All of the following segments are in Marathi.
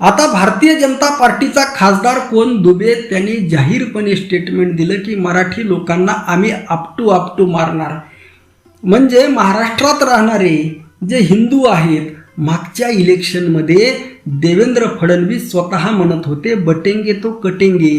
आता भारतीय जनता पार्टीचा खासदार कोण? दुबे त्यांनी जाहीरपणे स्टेटमेंट दिलं की मराठी लोकांना आम्ही आपटू आपटू मारणार. म्हणजे महाराष्ट्रात राहणारे जे हिंदू आहेत मागच्या इलेक्शनमध्ये देवेंद्र फडणवीस स्वतः म्हणत होते बटेंगे तो कटेंगे.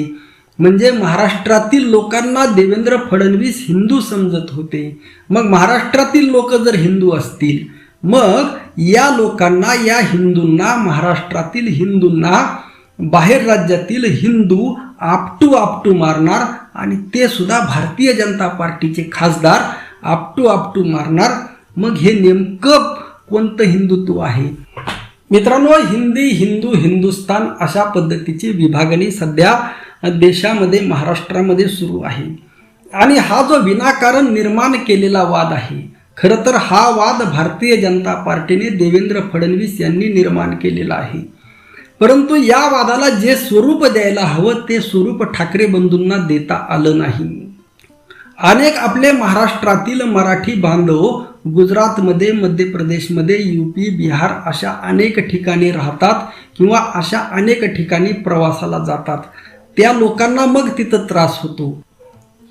म्हणजे महाराष्ट्रातील लोकांना देवेंद्र फडणवीस हिंदू समजत होते. मग महाराष्ट्रातील लोक जर हिंदू असतील मग या लोकांना या हिंदूंना महाराष्ट्रातील हिंदूंना बाहेर राज्यातील हिंदू आपटू आपटू मारणार आणि ते सुद्धा भारतीय जनता पार्टीचे खासदार आपटू आपटू मारणार. मग हे नेमकं कोणतं हिंदुत्व आहे? मित्रांनो हिंदी हिंदू हिंदुस्तान अशा पद्धतीची विभागणी सध्या देशामध्ये महाराष्ट्रामध्ये सुरू आहे. आणि हा जो विनाकारण निर्माण केलेला वाद आहे खरं तर हा वाद भारतीय जनता पार्टीने देवेंद्र फडणवीस यांनी निर्माण केलेला आहे. परंतु या वादाला जे स्वरूप द्यायला हवं ते स्वरूप ठाकरे बंधूंना देता आलं नाही. अनेक आपले महाराष्ट्रातील मराठी बांधव गुजरातमध्ये मध्य प्रदेशमध्ये यूपी बिहार अशा अनेक ठिकाणी राहतात किंवा अशा अनेक ठिकाणी प्रवासाला जातात. त्या लोकांना मग तिथं त्रास होतो.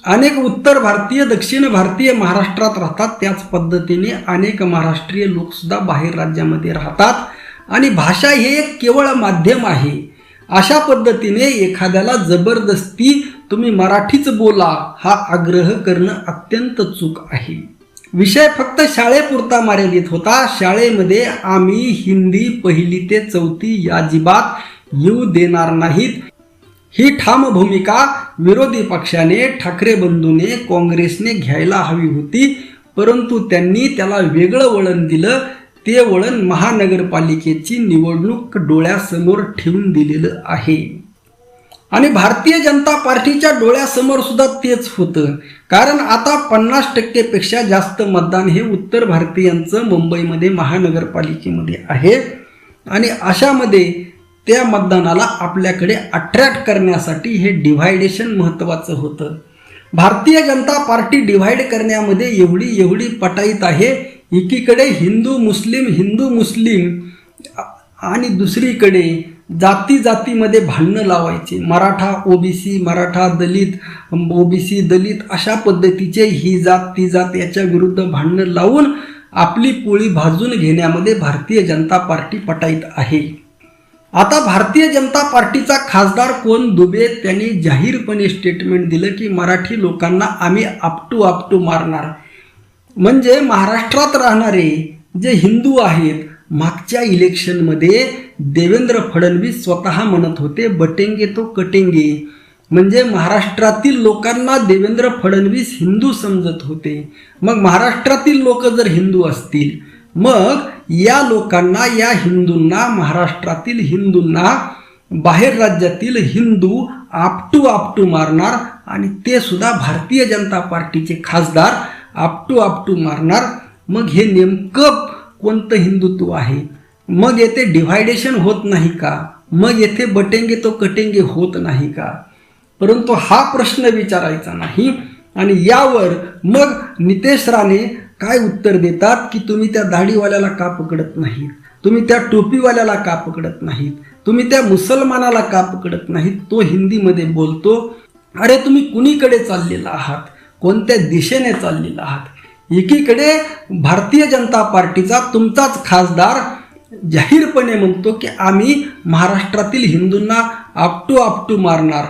अनेक उत्तर भारतीय दक्षिण भारतीय महाराष्ट्रात राहतात. त्याच पद्धतीने अनेक महाराष्ट्रीय लोकसुद्धा बाहेर राज्यामध्ये राहतात. आणि भाषा हे एक केवळ माध्यम आहे. अशा पद्धतीने एखाद्याला जबरदस्ती तुम्ही मराठीच बोला हा आग्रह करणं अत्यंत चूक आहे. विषय फक्त शाळेपुरता मर्यादित होता. शाळेमध्ये आम्ही हिंदी पहिली ते चौथी या जिबात येऊ देणार नाहीत. ही ठाम भूमिका विरोधी पक्षाने ठाकरे बंधूने काँग्रेसने घ्यायला हवी होती परंतु त्यांनी त्याला वेगळं वळण दिलं. ते वळण महानगरपालिकेची निवडणूक डोळ्यासमोर ठेवून दिलेलं आहे. आणि भारतीय जनता पार्टीच्या डोळ्यासमोर सुद्धा तेच होतं. कारण आता पन्नास टक्केपेक्षा जास्त मतदान हे उत्तर भारतीयांचं मुंबईमध्ये महानगरपालिकेमध्ये आहे. आणि अशामध्ये त्या मतदानाला आपल्याकडे अट्रॅक्ट करण्यासाठी हे डिव्हायडेशन महत्त्वाचं होतं. भारतीय जनता पार्टी डिव्हाइड करण्यामध्ये एवढी एवढी पटाईत आहे एकीकडे हिंदू मुस्लिम हिंदू मुस्लिम आणि दुसरीकडे जाती जातीमध्ये भांडणं लावायचे. मराठा ओबीसी मराठा दलित ओबीसी दलित अशा पद्धतीचे ही जात ती जात याच्या विरुद्ध भांडणं लावून आपली पोळी भाजून घेण्यामध्ये भारतीय जनता पार्टी पटाईत आहे. आता भारतीय जनता पार्टीचा खासदार कोण? दुबे त्यांनी जाहीरपणे स्टेटमेंट दिलं की मराठी लोकांना आम्ही आपटू आपटू मारणार. म्हणजे महाराष्ट्रात राहणारे जे हिंदू आहेत मागच्या इलेक्शनमध्ये देवेंद्र फडणवीस स्वतः म्हणत होते बटेंगे तो कटेंगे. म्हणजे महाराष्ट्रातील लोकांना देवेंद्र फडणवीस हिंदू समजत होते. मग महाराष्ट्रातील लोक जर हिंदू असतील मग या लोकांना या हिंदूंना महाराष्ट्रातील हिंदूंना बाहेर राज्यातील हिंदू आपटू आपटू मारणार आणि ते सुद्धा भारतीय जनता पार्टीचे खासदार आपटू आपटू मारणार. मग हे नेमकं कोणतं हिंदुत्व आहे? मग येथे डिव्हायडेशन होत नाही का? मग येथे बटेंगे तो कटेंगे होत नाही का? परंतु हा प्रश्न विचारायचा नाही आणि यावर मग नितेश राणे काय उत्तर देतात की तुम्ही त्या दाढीवाल्याला का पकडत नाहीत? तुम्ही त्या टोपीवाल्याला का पकडत नाहीत? तुम्ही त्या मुसलमानाला का पकडत नाहीत? तो हिंदीमध्ये बोलतो अरे तुम्ही कुणीकडे चाललेला आहात? कोणत्या दिशेने चाललेला आहात? एकीकडे भारतीय जनता पार्टीचा तुमचाच खासदार जाहीरपणे म्हणतो की आम्ही महाराष्ट्रातील हिंदूंना आपटू आपटू मारणार.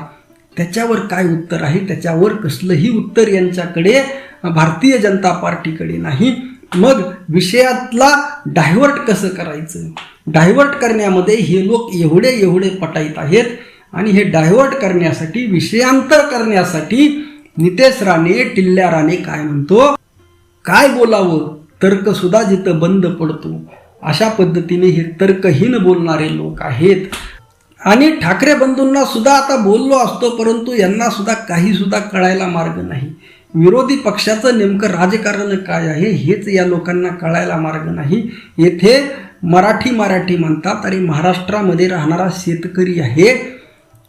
त्याच्यावर काय उत्तर आहे? त्याच्यावर कसलंही उत्तर यांच्याकडे भारतीय जनता पार्टीकडे नाही. मग विषयातला डायव्हर्ट कसं करायचं? डायव्हर्ट करण्यामध्ये हे लोक एवढे एवढे पटाईत आहेत आणि हे डायव्हर्ट करण्यासाठी विषयांतर करण्यासाठी नितेश राणे टिल्ल्या राणे काय म्हणतो? काय बोलावं? तर्कसुद्धा जिथं बंद पडतो. अशा पद्धतीने हे तर्कहीन बोलणारे लोक आहेत. आणि ठाकरे बंधूंना सुद्धा आता बोललो असतो परंतु यांना सुद्धा काही सुद्धा कळायला मार्ग नाही. विरोधी पक्षाचं नेमकं राजकारण काय आहे हेच या लोकांना कळायला मार्ग नाही. येथे मराठी मराठी म्हणतात आणि महाराष्ट्रामध्ये राहणारा शेतकरी आहे.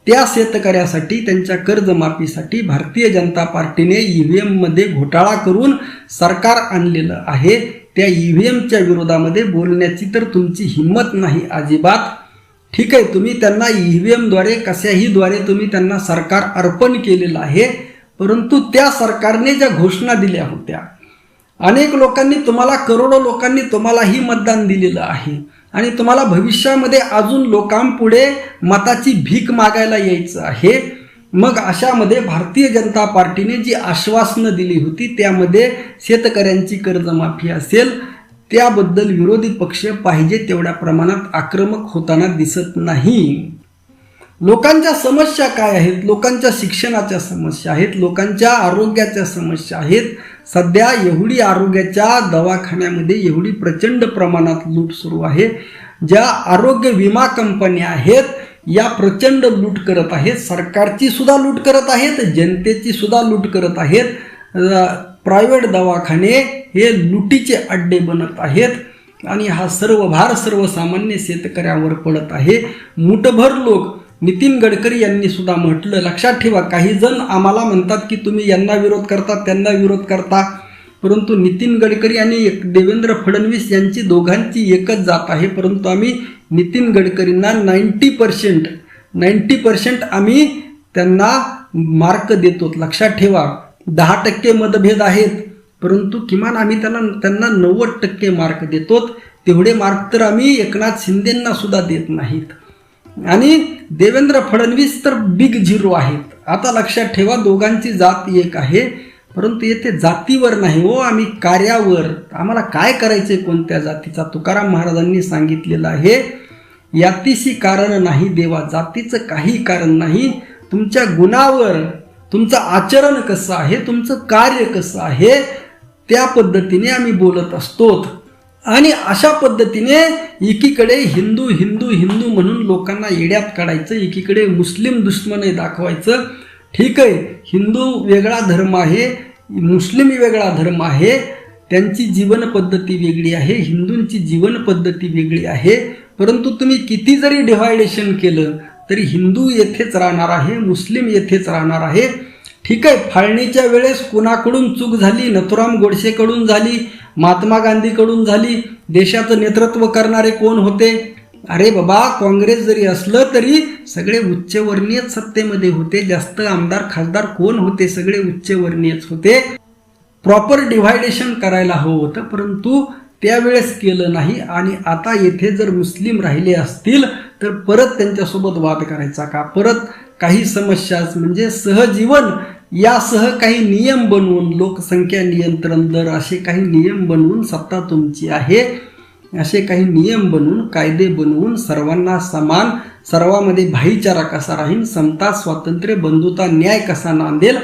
त्या शेतकऱ्यासाठी त्यांच्या कर्जमाफीसाठी भारतीय जनता पार्टीने ई व्ही एममध्ये घोटाळा करून सरकार आणलेलं आहे. त्या ई व्ही एमच्या विरोधामध्ये बोलण्याची तर तुमची हिंमत नाही अजिबात. ठीक आहे तुम्ही त्यांना ई व्ही एमद्वारे कशाहीद्वारे तुम्ही त्यांना सरकार अर्पण केलेलं आहे परंतु त्या सरकारने ज्या घोषणा दिल्या होत्या अनेक लोकांनी तुम्हाला करोडो लोकांनी तुम्हालाही मतदान दिलेलं आहे. आणि तुम्हाला भविष्यामध्ये अजून लोकांपुढे मताची भीक मागायला यायचं आहे. मग अशामध्ये भारतीय जनता पार्टीने जी आश्वासनं दिली होती त्यामध्ये शेतकऱ्यांची कर्जमाफी असेल त्याबद्दल विरोधी पक्ष पाहिजे तेवढ्या प्रमाणात आक्रमक होताना दिसत नाही. लोकांच्या समस्या काय आहेत? लोकांच्या शिक्षणाच्या समस्या आहेत लोकांच्या आरोग्याच्या समस्या आहेत. सध्या एवढी आरोग्याच्या दवाखान्यामध्ये एवढी प्रचंड प्रमाणात लूट सुरू आहे. ज्या आरोग्य विमा कंपन्या आहेत या प्रचंड लूट करत आहेत. सरकारची सुद्धा लूट करत आहेत जनतेची सुद्धा लूट करत आहेत. प्रायव्हेट दवाखाने हे लुटीचे अड्डे बनत आहेत आणि हा सर्व भार सर्वसामान्य शेतकऱ्यावर पडत आहे. मुठभर लोक नितीन गडकरी यांनी सुद्धा म्हटलं लक्षात ठेवा काही जण आम्हाला म्हणतात की तुम्ही यांना विरोध करता त्यांना विरोध करता. परंतु नितीन गडकरी आणि एक देवेंद्र फडणवीस यांची दोघांची एकच जात आहे. परंतु आम्ही नितीन गडकरींना नाईंटी पर्सेंट नाईंटी पर्सेंट आम्ही त्यांना मार्क देतो लक्षात ठेवा दहा टक्के मतभेद आहेत परंतु किमान आम्ही त्यांना त्यांना नव्वद टक्के मार्क देतो तेवढे मार्क तर आम्ही एकनाथ शिंदेंना सुद्धा देत नाहीत. आणि देवेंद्र फडणवीस तर बिग झिरो आहेत. आता लक्षात ठेवा दोघांची जात एक आहे परंतु येथे जातीवर नाही हो आम्ही कार्यावर. आम्हाला काय करायचे कोणत्या जातीचा? तुकाराम महाराजांनी सांगितलेलं आहे यातीशी कारण नाही देवा जातीचं काही कारण नाही. तुमच्या गुणावर तुमचं आचरण कसं आहे तुमचं कार्य कसं आहे त्या पद्धतीने आम्ही बोलत असतो आणि अशा पद्धतीने एकीकडे हिंदू हिंदू हिंदू म्हणून लोकांना येड्यात काढायचं एकीकडे मुस्लिम दुश्मन दाखवायचं. ठीक आहे हिंदू वेगळा धर्म आहे मुस्लिम वेगळा धर्म आहे त्यांची जीवनपद्धती वेगळी आहे हिंदूंची जीवनपद्धती वेगळी आहे. परंतु तुम्ही किती जरी डिव्हायडेशन केलं तरी हिंदू येथेच राहणार आहे मुस्लिम येथेच राहणार आहे. ठीक आहे फाळणीच्या वेळेस कुणाकडून चूक झाली नथुराम गोडसेकडून झाली महात्मा गांधीकडून झाली. देशाचं नेतृत्व करणारे कोण होते? अरे बाबा काँग्रेस जरी असलं तरी सगळे उच्चवर्णीयच सत्तेमध्ये होते. जास्त आमदार खासदार कोण होते? सगळे उच्चवर्णीयच होते. प्रॉपर डिव्हायडेशन करायला हवं होतं परंतु त्यावेळेस केलं नाही. आणि आता येथे जर मुस्लिम राहिले असतील तर परत त्यांच्यासोबत वाद करायचा का? परत काही समस्या म्हणजे सहजीवन यासह काही नियम बनवून लोकसंख्या नियंत्रण दर असे काही नियम बनवून सत्ता तुमची आहे. असे काही नियम बनवून कायदे बनवून सर्वांना समान सर्वामध्ये भाईचारा कसा राहील समता स्वातंत्र्य बंधुता न्याय कसा नांदेल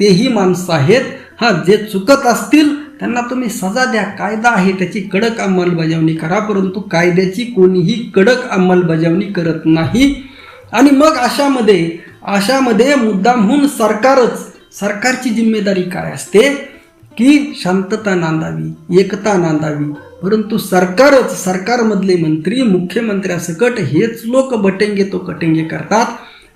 तेही माणसं आहेत. हा जे चुकत असतील त्यांना तुम्ही सजा द्या. कायदा आहे त्याची कडक अंमलबजावणी करा परंतु कायद्याची कोणीही कडक अंमलबजावणी करत नाही. आणि मग अशामध्ये अशामध्ये मुद्दामहून सरकारच सरकारची जिम्मेदारी काय असते? की शांतता नांदावी एकता नांदावी. परंतु सरकारच सरकारमधले मंत्री मुख्यमंत्र्यासकट हेच लोक बटेंगे तो कटेंगे करतात.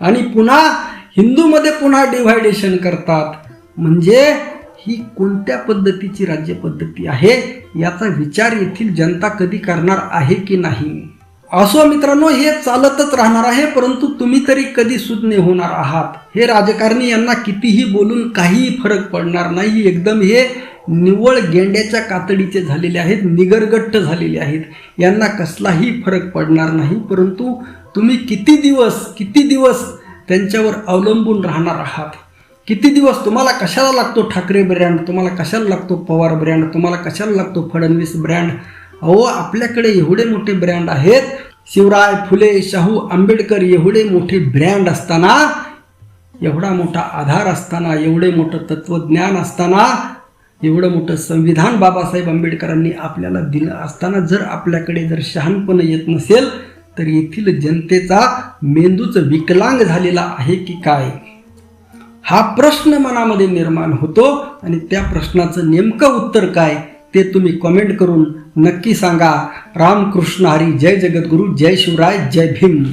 आणि पुन्हा हिंदूमध्ये पुन्हा डिव्हायडेशन करतात. म्हणजे ही कोणत्या पद्धतीची राज्य पद्धती आहे? याचा विचार येथील जनता कधी करणार आहे की नाही? असो मित्रांनो हे चालतच राहणार आहे परंतु तुम्ही तरी कधी सुज्ञ होणार आहात? हे राजकारणी यांना कितीही बोलून काहीही फरक पडणार नाही. एकदम हे निव्वळ गेंड्याच्या कातडीचे झालेले आहेत निगरगट्ट झालेले आहेत. यांना कसलाही फरक पडणार नाही परंतु तुम्ही किती दिवस किती दिवस त्यांच्यावर अवलंबून राहणार आहात? किती दिवस तुम्हाला कशाला लागतो ठाकरे ब्रँड? तुम्हाला कशाला लागतो पवार ब्रँड? तुम्हाला कशाला लागतो फडणवीस ब्रँड? अहो आपल्याकडे एवढे मोठे ब्रँड आहेत. शिवराय फुले शाहू आंबेडकर एवढे मोठे ब्रँड असताना एवढा मोठा आधार असताना एवढे मोठं तत्वज्ञान असताना एवढं मोठं संविधान बाबासाहेब आंबेडकरांनी आपल्याला दिलं असताना जर आपल्याकडे जर शहाणपण येत नसेल तर येथील जनतेचा मेंदूच विकलांग झालेला आहे की काय? हा प्रश्न मनामध्ये निर्माण होतो आणि त्या प्रश्नाचं नेमकं उत्तर काय? ते तुम्ही कमेंट करून नक्की सांगा. रामकृष्ण हरी जय जगद्गुरू जय शिवराय जय भीम.